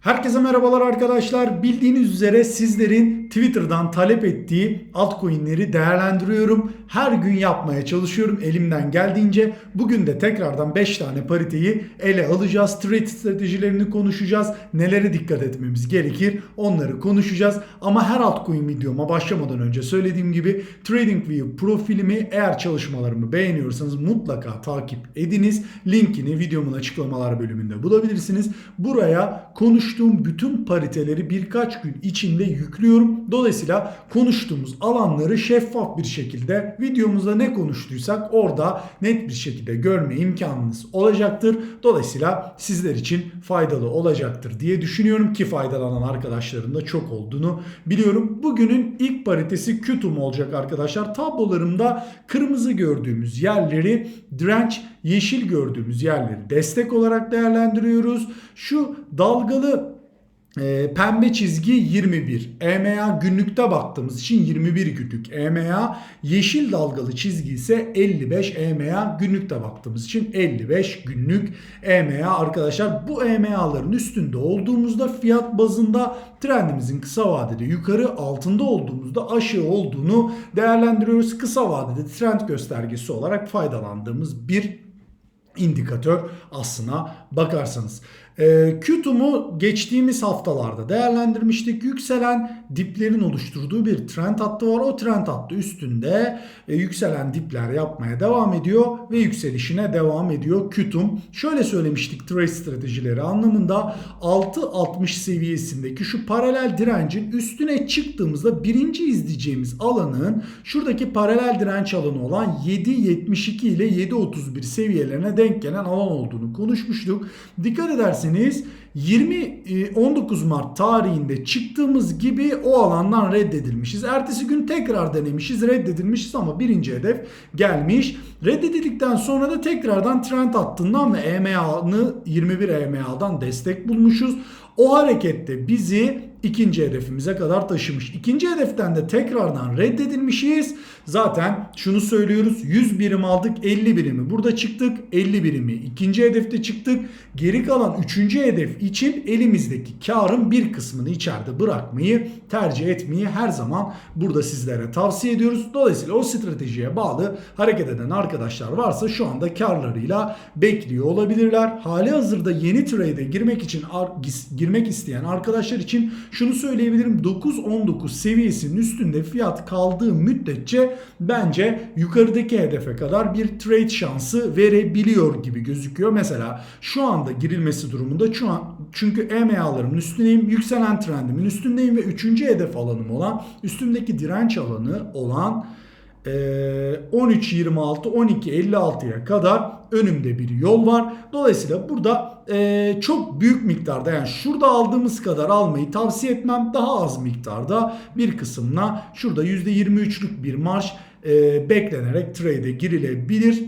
Herkese merhabalar arkadaşlar. Bildiğiniz üzere sizlerin Twitter'dan talep ettiği altcoin'leri değerlendiriyorum. Her gün yapmaya çalışıyorum elimden geldiğince. Bugün de tekrardan 5 tane pariteyi ele alacağız. Trade stratejilerini konuşacağız. Nelere dikkat etmemiz gerekir onları konuşacağız. Ama her altcoin videoma başlamadan önce söylediğim gibi TradingView profilimi eğer çalışmalarımı beğeniyorsanız mutlaka takip ediniz. Linkini videomun açıklamalar bölümünde bulabilirsiniz. Buraya konuştuğum bütün pariteleri birkaç gün içinde yüklüyorum. Dolayısıyla konuştuğumuz alanları şeffaf bir şekilde videomuzda ne konuştuysak orada net bir şekilde görme imkanınız olacaktır. Dolayısıyla sizler için faydalı olacaktır diye düşünüyorum ki faydalanan arkadaşların da çok olduğunu biliyorum. Bugünün ilk paritesi Qtum olacak arkadaşlar. Tablolarımda kırmızı gördüğümüz yerleri direnç, yeşil gördüğümüz yerleri destek olarak değerlendiriyoruz. Şu dalgalı e, pembe çizgi 21. EMA günlükte baktığımız için 21 günlük. EMA yeşil dalgalı çizgi ise 55. EMA günlükte baktığımız için 55 günlük EMA arkadaşlar. Bu EMA'ların üstünde olduğumuzda fiyat bazında trendimizin kısa vadede yukarı altında olduğumuzda aşağı olduğunu değerlendiriyoruz. Kısa vadede trend göstergesi olarak faydalandığımız bir indikatör aslına bakarsanız. E, Qtum'u geçtiğimiz haftalarda değerlendirmiştik. Yükselen diplerin oluşturduğu bir trend hattı var. O trend hattı üstünde e, yükselen dipler yapmaya devam ediyor ve yükselişine devam ediyor Qtum. Şöyle söylemiştik trade stratejileri anlamında 6.60 seviyesindeki şu paralel direncin üstüne çıktığımızda birinci izleyeceğimiz alanın şuradaki paralel direnç alanı olan 7.72 ile 7.31 seviyelerine denk gelen alan olduğunu konuşmuştuk. Dikkat ederseniz 20 19 Mart tarihinde çıktığımız gibi o alandan reddedilmişiz. Ertesi gün tekrar denemişiz, reddedilmişiz ama birinci hedef gelmiş. Reddedildikten sonra da tekrardan trend hattından ve EMA'nı 21 EMA'dan destek bulmuşuz. O harekette bizi ikinci hedefimize kadar taşımış. İkinci hedeften de tekrardan reddedilmişiz. Zaten şunu söylüyoruz. 100 birim aldık 50 birimi. Burada çıktık 50 birimi. ikinci hedefte çıktık. Geri kalan üçüncü hedef için elimizdeki karın bir kısmını içeride bırakmayı tercih etmeyi her zaman burada sizlere tavsiye ediyoruz. Dolayısıyla o stratejiye bağlı hareket eden arkadaşlar varsa şu anda karlarıyla bekliyor olabilirler. Hali hazırda yeni trade'e girmek için girmek isteyen arkadaşlar için şunu söyleyebilirim 9-19 seviyesinin üstünde fiyat kaldığı müddetçe bence yukarıdaki hedefe kadar bir trade şansı verebiliyor gibi gözüküyor. Mesela şu anda girilmesi durumunda şu an çünkü EMA'ların üstündeyim, yükselen trendimin üstündeyim ve üçüncü hedef alanım olan üstümdeki direnç alanı olan 13.26 12.56'ya kadar önümde bir yol var. Dolayısıyla burada e, çok büyük miktarda yani şurada aldığımız kadar almayı tavsiye etmem. Daha az miktarda bir kısımla şurada %23'lük bir marş e, beklenerek trade'e girilebilir.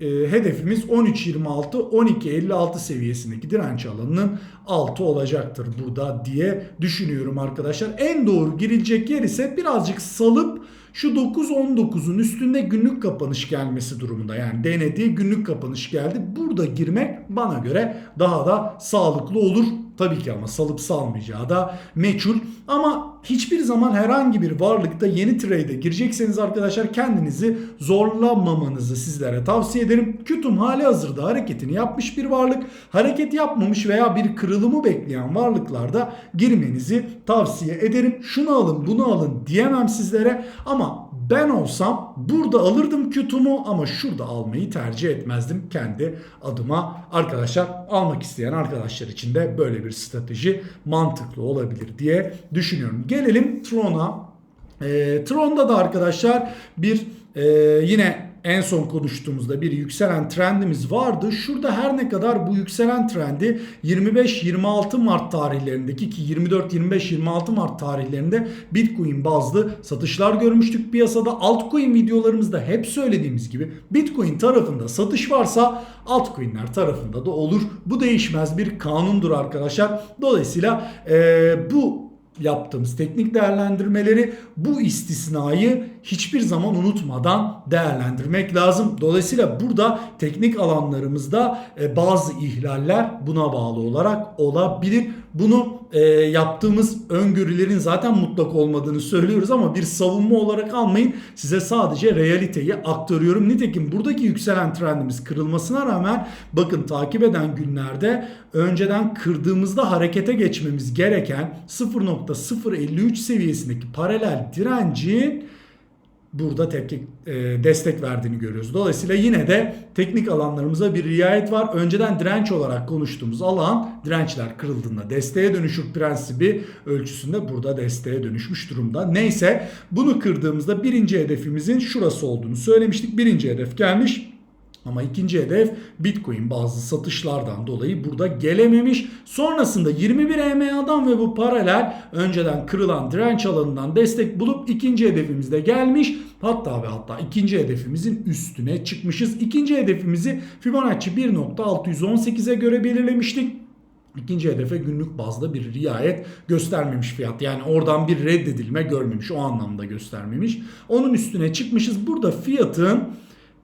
E, hedefimiz 13.26 12.56 seviyesindeki direnç alanının altı olacaktır burada diye düşünüyorum arkadaşlar. En doğru girilecek yer ise birazcık salıp şu 9-19'un üstünde günlük kapanış gelmesi durumunda. Yani denediği günlük kapanış geldi. Burada girmek bana göre daha da sağlıklı olur. Tabii ki ama salıp salmayacağı da meçhul. Ama hiçbir zaman herhangi bir varlıkta yeni trade'e girecekseniz arkadaşlar kendinizi zorlamamanızı sizlere tavsiye ederim. Kütum hali hazırda hareketini yapmış bir varlık. Hareket yapmamış veya bir kırılımı bekleyen varlıklarda girmenizi tavsiye ederim. Şunu alın bunu alın diyemem sizlere ama ben olsam burada alırdım kütumu ama şurada almayı tercih etmezdim kendi adıma. Arkadaşlar almak isteyen arkadaşlar için de böyle bir strateji mantıklı olabilir diye düşünüyorum. Gelelim Tron'a. E, Tron'da da arkadaşlar bir e, yine en son konuştuğumuzda bir yükselen trendimiz vardı. Şurada her ne kadar bu yükselen trendi 25-26 Mart tarihlerindeki ki 24-25-26 Mart tarihlerinde Bitcoin bazlı satışlar görmüştük piyasada. Altcoin videolarımızda hep söylediğimiz gibi Bitcoin tarafında satış varsa altcoin'ler tarafında da olur. Bu değişmez bir kanundur arkadaşlar. Dolayısıyla ee, bu yaptığımız teknik değerlendirmeleri bu istisnayı hiçbir zaman unutmadan değerlendirmek lazım. Dolayısıyla burada teknik alanlarımızda e, bazı ihlaller buna bağlı olarak olabilir. Bunu e, yaptığımız öngörülerin zaten mutlak olmadığını söylüyoruz ama bir savunma olarak almayın. Size sadece realiteyi aktarıyorum. Nitekim buradaki yükselen trendimiz kırılmasına rağmen bakın takip eden günlerde önceden kırdığımızda harekete geçmemiz gereken 0.053 seviyesindeki paralel direncin burada tepki e, destek verdiğini görüyoruz. Dolayısıyla yine de teknik alanlarımıza bir riayet var. Önceden direnç olarak konuştuğumuz alan dirençler kırıldığında desteğe dönüşür prensibi ölçüsünde burada desteğe dönüşmüş durumda. Neyse bunu kırdığımızda birinci hedefimizin şurası olduğunu söylemiştik. Birinci hedef gelmiş. Ama ikinci hedef Bitcoin bazı satışlardan dolayı burada gelememiş. Sonrasında 21 EMA'dan ve bu paralel önceden kırılan direnç alanından destek bulup ikinci hedefimizde gelmiş. Hatta ve hatta ikinci hedefimizin üstüne çıkmışız. İkinci hedefimizi Fibonacci 1.618'e göre belirlemiştik. İkinci hedefe günlük bazda bir riayet göstermemiş fiyat. Yani oradan bir reddedilme görmemiş. O anlamda göstermemiş. Onun üstüne çıkmışız. Burada fiyatın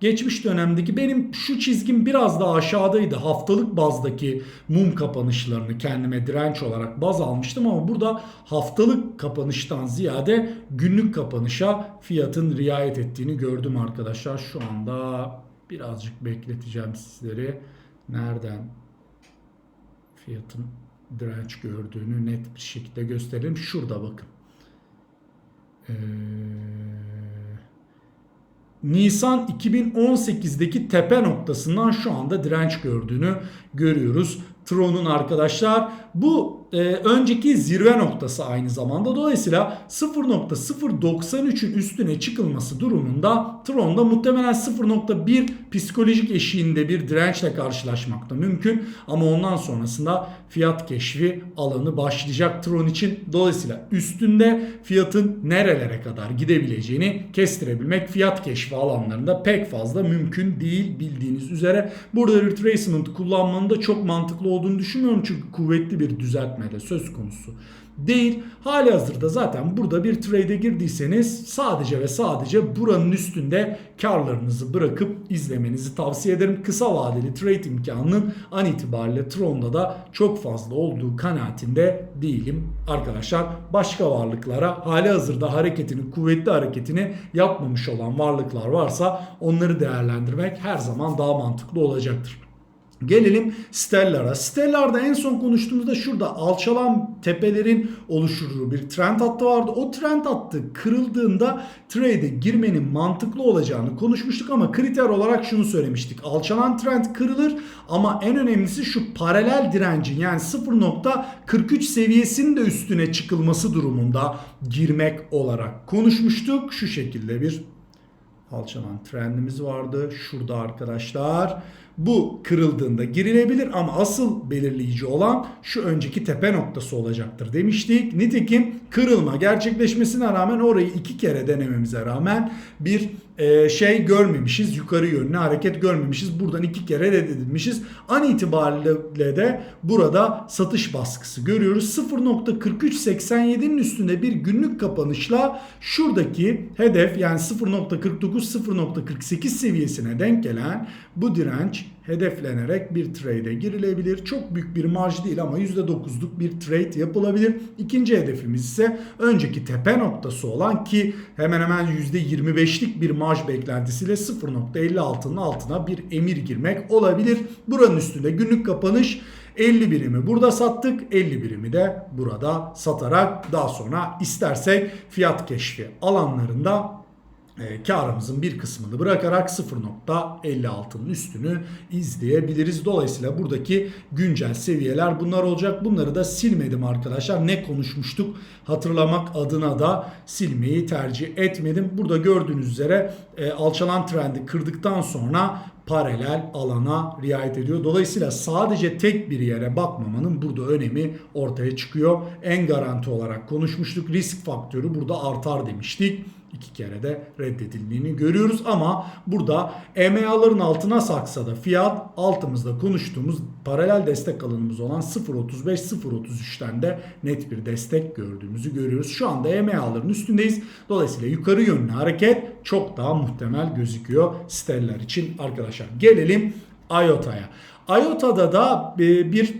geçmiş dönemdeki benim şu çizgim biraz daha aşağıdaydı. Haftalık bazdaki mum kapanışlarını kendime direnç olarak baz almıştım ama burada haftalık kapanıştan ziyade günlük kapanışa fiyatın riayet ettiğini gördüm arkadaşlar. Şu anda birazcık bekleteceğim sizleri. Nereden fiyatın direnç gördüğünü net bir şekilde gösterelim. Şurada bakın. Ee, Nisan 2018'deki tepe noktasından şu anda direnç gördüğünü görüyoruz. Tron'un arkadaşlar bu e, önceki zirve noktası aynı zamanda. Dolayısıyla 0.093'ün üstüne çıkılması durumunda Tron'da muhtemelen 0.1 psikolojik eşiğinde bir dirençle karşılaşmakta mümkün. Ama ondan sonrasında fiyat keşfi alanı başlayacak Tron için. Dolayısıyla üstünde fiyatın nerelere kadar gidebileceğini kestirebilmek fiyat keşfi alanlarında pek fazla mümkün değil bildiğiniz üzere. Burada retracement kullanmanın da çok mantıklı olduğunu düşünmüyorum. Çünkü kuvvetli bir düzeltme de söz konusu değil. Hali hazırda zaten burada bir trade'e girdiyseniz sadece ve sadece buranın üstünde karlarınızı bırakıp izlemenizi tavsiye ederim. Kısa vadeli trade imkanının an itibariyle Tron'da da çok fazla olduğu kanaatinde değilim arkadaşlar. Başka varlıklara hali hazırda hareketini, kuvvetli hareketini yapmamış olan varlıklar varsa onları değerlendirmek her zaman daha mantıklı olacaktır. Gelelim Stellar'a. Stellar'da en son konuştuğumuzda şurada alçalan tepelerin oluşturduğu bir trend hattı vardı. O trend hattı kırıldığında trade'e girmenin mantıklı olacağını konuşmuştuk ama kriter olarak şunu söylemiştik. Alçalan trend kırılır ama en önemlisi şu paralel direncin yani 0.43 seviyesinin de üstüne çıkılması durumunda girmek olarak konuşmuştuk. Şu şekilde bir alçalan trendimiz vardı. Şurada arkadaşlar. Bu kırıldığında girilebilir ama asıl belirleyici olan şu önceki tepe noktası olacaktır demiştik. Nitekim kırılma gerçekleşmesine rağmen orayı iki kere denememize rağmen bir e, şey görmemişiz. Yukarı yönlü hareket görmemişiz. Buradan iki kere reddedilmişiz. An itibariyle de burada satış baskısı görüyoruz. 0.4387'nin üstünde bir günlük kapanışla şuradaki hedef yani 0.49-0.48 seviyesine denk gelen bu direnç hedeflenerek bir trade'e girilebilir. Çok büyük bir marj değil ama %9'luk bir trade yapılabilir. İkinci hedefimiz ise önceki tepe noktası olan ki hemen hemen %25'lik bir marj beklentisiyle 0.56'nın altına bir emir girmek olabilir. Buranın üstünde günlük kapanış 50 birimi burada sattık. 50 birimi de burada satarak daha sonra istersek fiyat keşfi alanlarında e, karımızın bir kısmını bırakarak 0.56'nın üstünü izleyebiliriz. Dolayısıyla buradaki güncel seviyeler bunlar olacak. Bunları da silmedim arkadaşlar. Ne konuşmuştuk hatırlamak adına da silmeyi tercih etmedim. Burada gördüğünüz üzere e, alçalan trendi kırdıktan sonra paralel alana riayet ediyor. Dolayısıyla sadece tek bir yere bakmamanın burada önemi ortaya çıkıyor. En garanti olarak konuşmuştuk. Risk faktörü burada artar demiştik. İki kere de reddedildiğini görüyoruz ama burada EMA'ların altına saksa da fiyat altımızda konuştuğumuz paralel destek alanımız olan 0.35-0.33'ten de net bir destek gördüğümüzü görüyoruz. Şu anda EMA'ların üstündeyiz. Dolayısıyla yukarı yönlü hareket çok daha muhtemel gözüküyor siteler için arkadaşlar. Gelelim IOTA'ya. IOTA'da da e, bir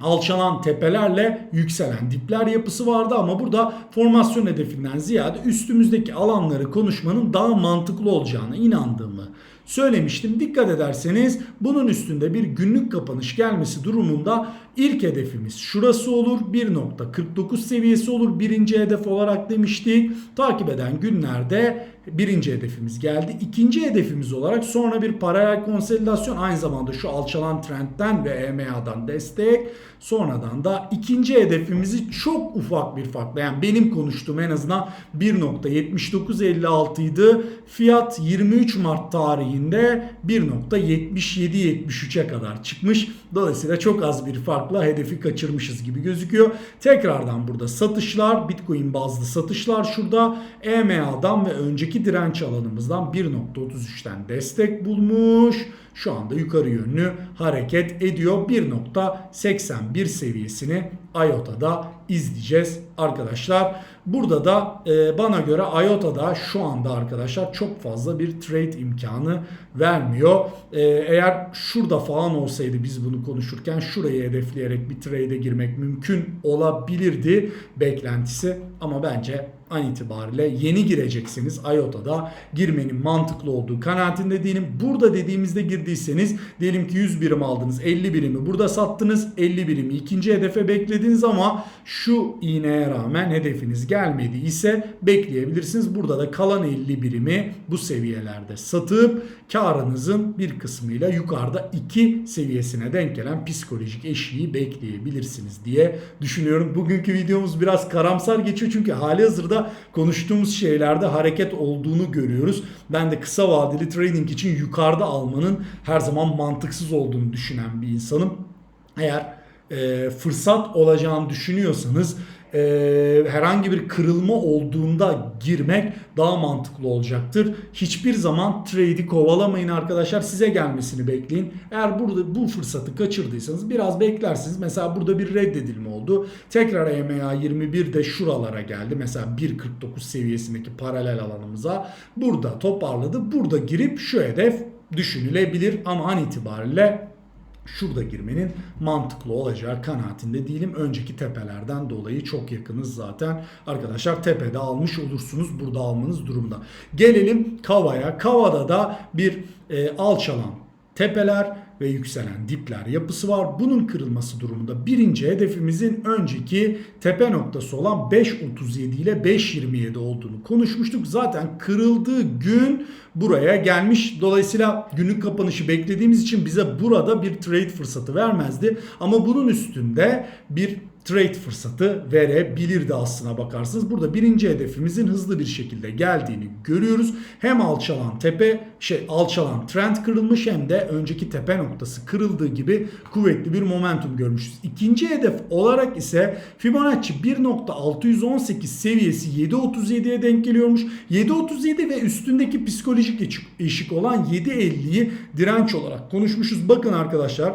alçalan tepelerle yükselen dipler yapısı vardı ama burada formasyon hedefinden ziyade üstümüzdeki alanları konuşmanın daha mantıklı olacağına inandığımı söylemiştim. Dikkat ederseniz bunun üstünde bir günlük kapanış gelmesi durumunda ilk hedefimiz şurası olur. 1.49 seviyesi olur. Birinci hedef olarak demiştik. Takip eden günlerde birinci hedefimiz geldi. İkinci hedefimiz olarak sonra bir paralel konsolidasyon aynı zamanda şu alçalan trendten ve EMA'dan destek. Sonradan da ikinci hedefimizi çok ufak bir farkla yani benim konuştuğum en azından 1.7956 idi. Fiyat 23 Mart tarihinde 1.7773'e kadar çıkmış. Dolayısıyla çok az bir farkla hedefi kaçırmışız gibi gözüküyor. Tekrardan burada satışlar, Bitcoin bazlı satışlar şurada EMA'dan ve önceki direnç alanımızdan 1.33'ten destek bulmuş. Şu anda yukarı yönlü hareket ediyor. 1.81 seviyesini IOTA'da izleyeceğiz arkadaşlar. Burada da e, bana göre IOTA'da şu anda arkadaşlar çok fazla bir trade imkanı vermiyor. E, eğer şurada falan olsaydı biz bunu konuşurken şurayı hedefleyerek bir trade'e girmek mümkün olabilirdi beklentisi. Ama bence an itibariyle yeni gireceksiniz IOTA'da girmenin mantıklı olduğu kanaatinde değilim. Burada dediğimizde girdiyseniz diyelim ki 100 birim aldınız 50 birimi burada sattınız 50 birimi ikinci hedefe beklediniz ama şu iğneye rağmen hedefiniz gelmedi ise bekleyebilirsiniz. Burada da kalan 50 birimi bu seviyelerde satıp karınızın bir kısmıyla yukarıda 2 seviyesine denk gelen psikolojik eşiği bekleyebilirsiniz diye düşünüyorum. Bugünkü videomuz biraz karamsar geçiyor çünkü hali hazırda konuştuğumuz şeylerde hareket olduğunu görüyoruz. Ben de kısa vadeli trading için yukarıda almanın her zaman mantıksız olduğunu düşünen bir insanım. Eğer e, fırsat olacağını düşünüyorsanız e, herhangi bir kırılma olduğunda girmek daha mantıklı olacaktır. Hiçbir zaman trade'i kovalamayın arkadaşlar. Size gelmesini bekleyin. Eğer burada bu fırsatı kaçırdıysanız biraz beklersiniz. Mesela burada bir reddedilme oldu. Tekrar EMA 21 de şuralara geldi. Mesela 1.49 seviyesindeki paralel alanımıza. Burada toparladı. Burada girip şu hedef düşünülebilir ama an itibariyle şurada girmenin mantıklı olacağı kanaatinde değilim. Önceki tepelerden dolayı çok yakınız zaten. Arkadaşlar tepede almış olursunuz. Burada almanız durumda. Gelelim Kava'ya. Kava'da da bir e, alçalan tepeler ve yükselen dipler yapısı var. Bunun kırılması durumunda birinci hedefimizin önceki tepe noktası olan 5.37 ile 5.27 olduğunu konuşmuştuk. Zaten kırıldığı gün buraya gelmiş. Dolayısıyla günlük kapanışı beklediğimiz için bize burada bir trade fırsatı vermezdi. Ama bunun üstünde bir trade fırsatı verebilirdi aslına bakarsınız. Burada birinci hedefimizin hızlı bir şekilde geldiğini görüyoruz. Hem alçalan tepe şey alçalan trend kırılmış hem de önceki tepe noktası kırıldığı gibi kuvvetli bir momentum görmüşüz. İkinci hedef olarak ise Fibonacci 1.618 seviyesi 7.37'ye denk geliyormuş. 7.37 ve üstündeki psikolojik eşik olan 7.50'yi direnç olarak konuşmuşuz. Bakın arkadaşlar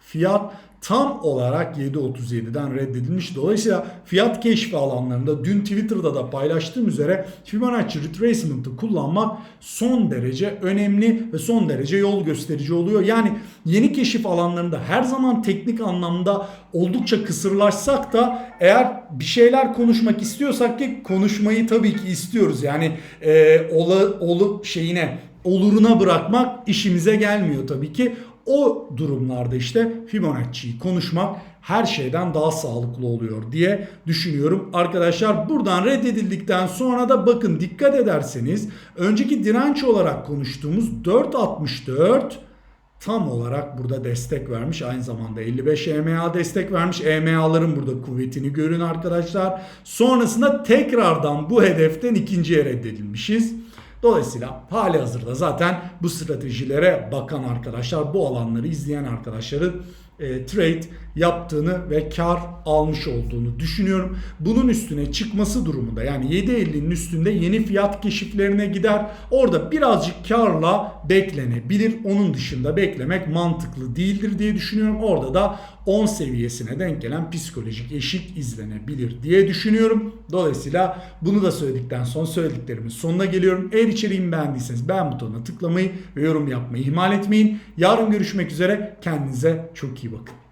fiyat tam olarak 7.37'den reddedilmiş. Dolayısıyla fiyat keşfi alanlarında dün Twitter'da da paylaştığım üzere Fibonacci retracement'ı kullanmak son derece önemli ve son derece yol gösterici oluyor. Yani yeni keşif alanlarında her zaman teknik anlamda oldukça kısırlaşsak da eğer bir şeyler konuşmak istiyorsak ki konuşmayı tabii ki istiyoruz. Yani e, olu, olu şeyine oluruna bırakmak işimize gelmiyor tabii ki. O durumlarda işte Fibonacci'yi konuşmak her şeyden daha sağlıklı oluyor diye düşünüyorum. Arkadaşlar buradan reddedildikten sonra da bakın dikkat ederseniz önceki direnç olarak konuştuğumuz 4.64 tam olarak burada destek vermiş. Aynı zamanda 55 EMA destek vermiş. EMA'ların burada kuvvetini görün arkadaşlar. Sonrasında tekrardan bu hedeften ikinciye reddedilmişiz. Dolayısıyla hali hazırda zaten bu stratejilere bakan arkadaşlar, bu alanları izleyen arkadaşların e, trade yaptığını ve kar almış olduğunu düşünüyorum. Bunun üstüne çıkması durumunda yani 7.50'nin üstünde yeni fiyat keşiflerine gider. Orada birazcık karla beklenebilir. Onun dışında beklemek mantıklı değildir diye düşünüyorum. Orada da 10 seviyesine denk gelen psikolojik eşik izlenebilir diye düşünüyorum. Dolayısıyla bunu da söyledikten sonra söylediklerimin sonuna geliyorum. Eğer içeriğimi beğendiyseniz beğen butonuna tıklamayı ve yorum yapmayı ihmal etmeyin. Yarın görüşmek üzere. Kendinize çok iyi bakın.